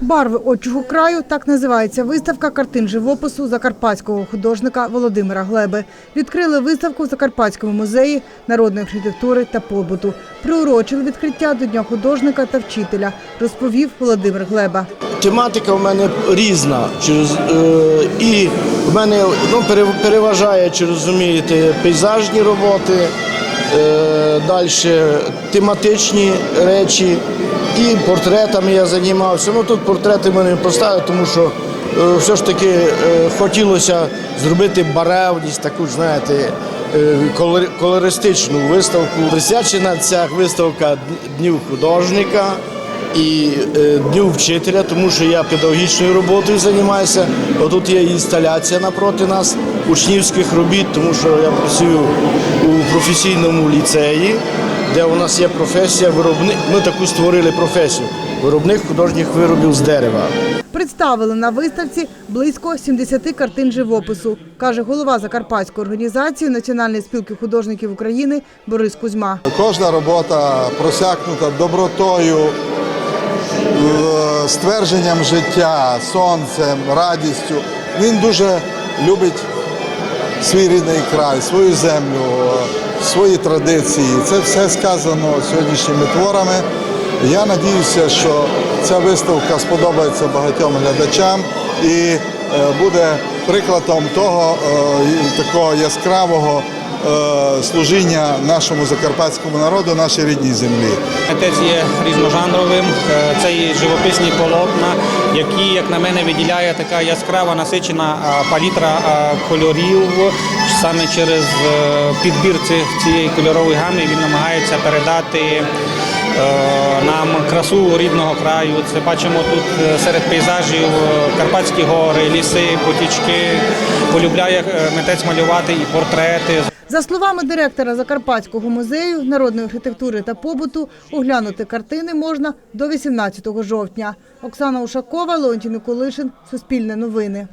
Барви отчого краю так називається виставка картин живопису закарпатського художника Володимира Глеби. Відкрили виставку в Закарпатському музеї народної архітектури та побуту. Приурочили відкриття до Дня художника та вчителя, розповів Володимир Глеба. Тематика в мене різна. Через, е, і в мене ну, пере- переважає, чи розумієте, пейзажні роботи, е, далі тематичні речі, і портретами я займався. Ну тут портрети мене поставили, тому що е, все ж таки е, хотілося зробити баревність, таку, знаєте, е, колори- колористичну виставку. Присвячена ця виставка Дню художника і дню вчителя, тому що я педагогічною роботою займаюся. Отут є інсталяція напроти нас учнівських робіт, тому що я працюю у професійному ліцеї, де у нас є професія виробник. Ми таку створили професію виробник художніх виробів з дерева. Представили на виставці близько 70 картин живопису, каже голова Закарпатської організації Національної спілки художників України Борис Кузьма. Кожна робота просякнута добротою, е, ствердженням життя, сонцем, радістю. Він дуже любить свій рідний край, свою землю, свої традиції. Це все сказано сьогоднішніми творами. Я надіюся, що ця виставка сподобається багатьом глядачам і е, буде прикладом того е, такого яскравого служіння нашому закарпатському народу, нашій рідній землі. Митець є різножанровим. Е, Це є живописні полотна, які, як на мене, виділяє така яскрава насичена палітра кольорів. Саме через е, підбір цих- цієї кольорової гами він намагається передати е, нам красу рідного краю. Це бачимо тут е, серед пейзажів е, Карпатські гори, ліси, потічки. Полюбляє е, митець малювати і портрети. За словами директора Закарпатського музею народної архітектури та побуту, оглянути картини можна до 18 жовтня. Оксана Ушакова, Леонтій Николишин, Суспільне новини.